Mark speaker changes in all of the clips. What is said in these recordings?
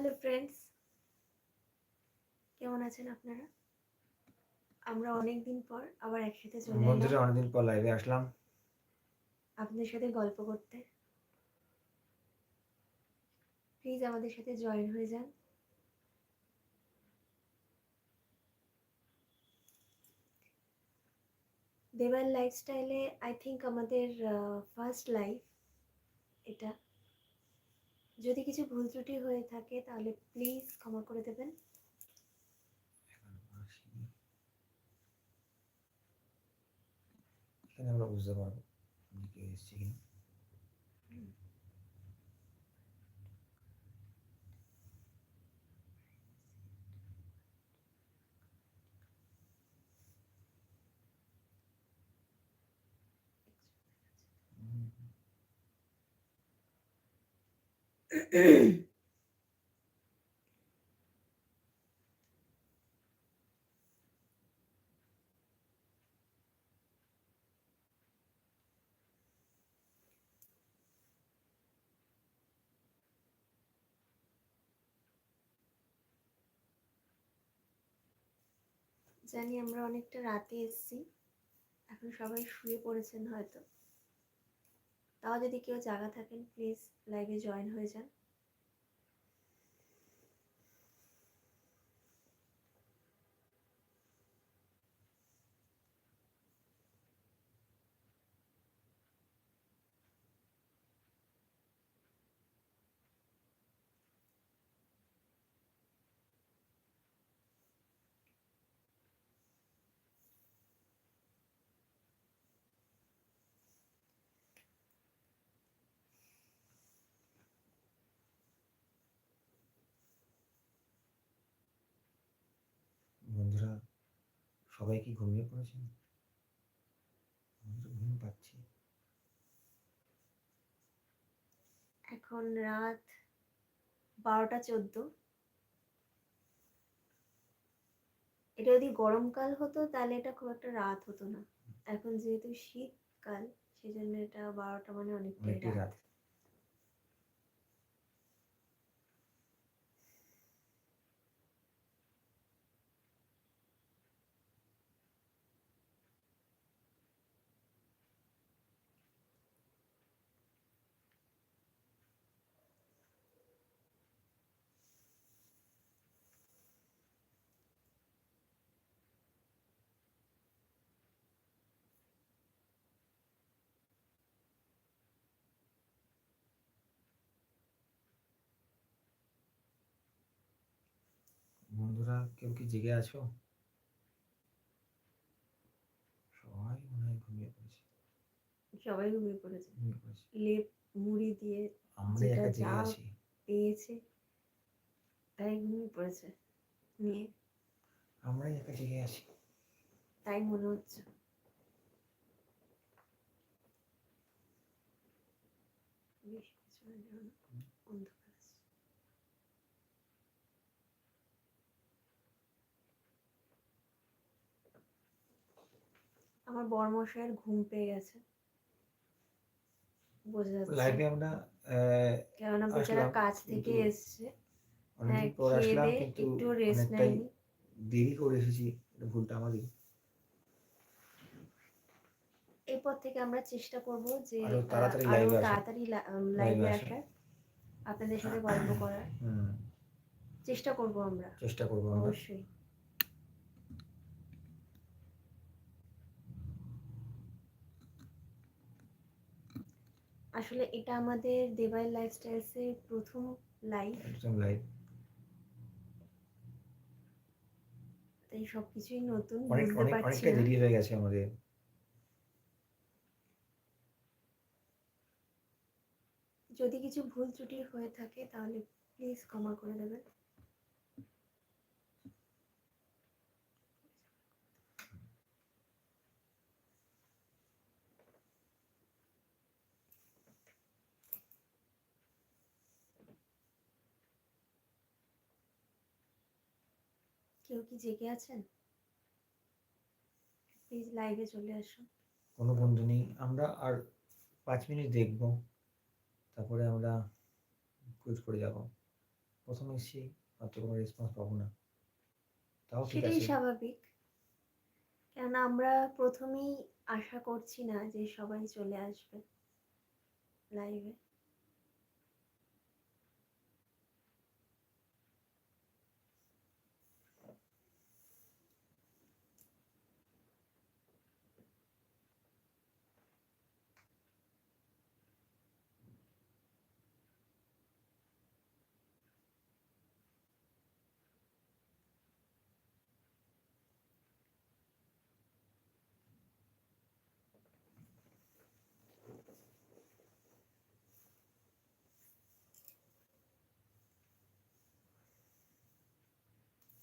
Speaker 1: Hello friends কেমন আছেন আপনারা? আমরা অনেক দিন পর আবার একসাথে চলে
Speaker 2: বন্ধুরা অনেকদিন পর লাইভে আসলাম।
Speaker 1: আপনাদের সাথে গল্প করতে। প্লিজ আমাদের সাথে জয়েন হয়ে যান। দেবাল লাইফস্টাইলে আই থিঙ্ক আমাদের ফার্স্ট লাইফ এটা। যদি কিছু ভুল ত্রুটি হয়ে থাকে, তাহলে প্লিজ ক্ষমা করে দেবেন।
Speaker 2: আমরা বুঝতে পারব কে এসেছি কিনা।
Speaker 1: জানি আমরা অনেকটা রাতে এসেছি এখন সবাই শুয়ে পড়েছেন হয়তো। তাও যদি কেউ জায়গা থাকেন প্লিজ লাইভে জয়েন হয়ে যান
Speaker 2: বন্ধুরা সবাই কি ঘুমিয়ে পড়েছেন? আমি তো ঘুম পাচ্ছি।
Speaker 1: এখন রাত বারোটা চোদ্দ। এটা যদি গরমকাল হতো তাহলে এটা খুব একটা রাত হতো না। এখন যেহেতু শীতকাল সেই জন্য এটা বারোটা মানে অনেকটাই
Speaker 2: অনেকটাই
Speaker 1: রাত
Speaker 2: রাত বন্ধুরা কেউ কি জেগে আছো? সবাই মনে হয় ঘুমিয়ে পড়েছে।
Speaker 1: সবাই ঘুমিয়ে পড়েছে। লেপ মুড়ি দিয়ে
Speaker 2: আমরাই
Speaker 1: যেটা
Speaker 2: একা জেগে আছি।
Speaker 1: পেয়েছে তাই ঘুমিয়ে পড়েছে। নিয়ে।
Speaker 2: আমরাই একা জেগে আছি।
Speaker 1: তাই মনে হচ্ছে। বেশি অন্ধকার আছে। আমার বরমশাইয়ের ঘুম পেয়ে গেছে। বোঝা যাচ্ছে।
Speaker 2: লাইভে আমরা
Speaker 1: কেননা বেচারা কাজ থেকে এসছে।
Speaker 2: অনেকদিন
Speaker 1: হ্যাঁ,
Speaker 2: পর আসলাম কিন্তু
Speaker 1: একটু রেস্ট নেয়নি
Speaker 2: দেরি করে এসেছি এটা ভুলটা আমারই।
Speaker 1: এরপর থেকে আমরা চেষ্টা করব যে আরও
Speaker 2: তাড়াতাড়ি
Speaker 1: লাইভে
Speaker 2: আসা।
Speaker 1: আসার আপনাদের সাথে গল্প করার। চেষ্টা করব আমরা।
Speaker 2: চেষ্টা করব
Speaker 1: অবশ্যই। আসলে এটা আমাদের দেবাই লাইফস্টাইলসের প্রথম লাইভ
Speaker 2: প্রথম লাইভ
Speaker 1: তাই সবকিছুই নতুন বুঝতে
Speaker 2: অনেক
Speaker 1: পারছি
Speaker 2: অনেকটা দেরি হয়ে গেছে আমাদের।
Speaker 1: যদি কিছু ভুল ত্রুটি হয়ে থাকে তাহলে প্লিজ ক্ষমা করে দেবেন। কেউ কি জেগে আছেন? প্লিজ লাইভে চলে আসুন।
Speaker 2: কোনো বন্ধু নেই। আমরা আর পাঁচ মিনিট দেখব। তারপরে আমরা কুইট করে যাব। প্রথম এসেছি হয়তো কোনো রেসপন্স পাবো না। তাও
Speaker 1: সেটাই স্বাভাবিক। কেননা আমরা প্রথমেই আশা করছি না যে সবাই চলে আসবে লাইভে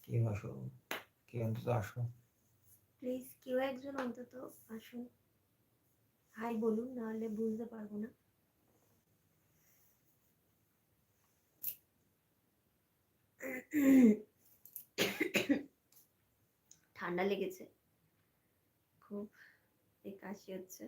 Speaker 2: কেউ আসো, কেউ অন্তত আসো।
Speaker 1: প্লিজ কেউ একজন অন্তত আসুন। হাই বলুন নাহলে বুঝতে পারব না। ঠান্ডা লেগেছে। খুব এই কাশি হচ্ছে।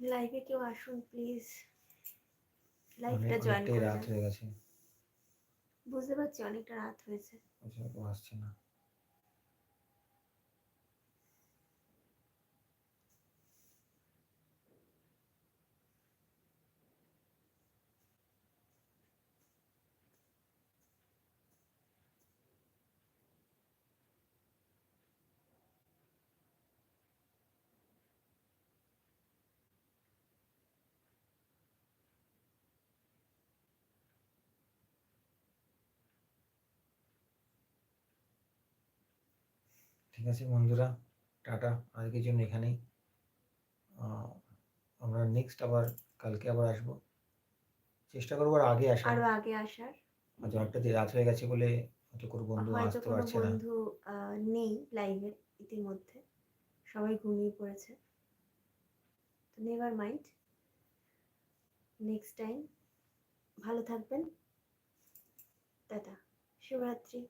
Speaker 1: লাইভে কেউ আসুন প্লিজ লাইভটা জয়েন
Speaker 2: করুন
Speaker 1: করে
Speaker 2: রাত হয়ে গেছে।
Speaker 1: বুঝতে পারছি অনেকটা রাত হয়েছে।
Speaker 2: কেউ আসছে না। ঠিক আছে বন্ধুরা টাটা। আজকের জন্য এখানেই। আমরা নেক্সট আবার কালকে আবার আসব। চেষ্টা করব আর আগে আসার।
Speaker 1: আরও আগে আসার।
Speaker 2: আজ অনেকটা রাত হয়ে গেছে বলে হয়তো কোনো বন্ধু আসতে পারছে না।
Speaker 1: বন্ধু নেই লাইভে ইতিমধ্যে। সবাই ঘুমিয়ে পড়েছে। তো নেভার মাইন্ড নেক্সট টাইম ভালো থাকবেন। টাটা। শুভরাত্রি।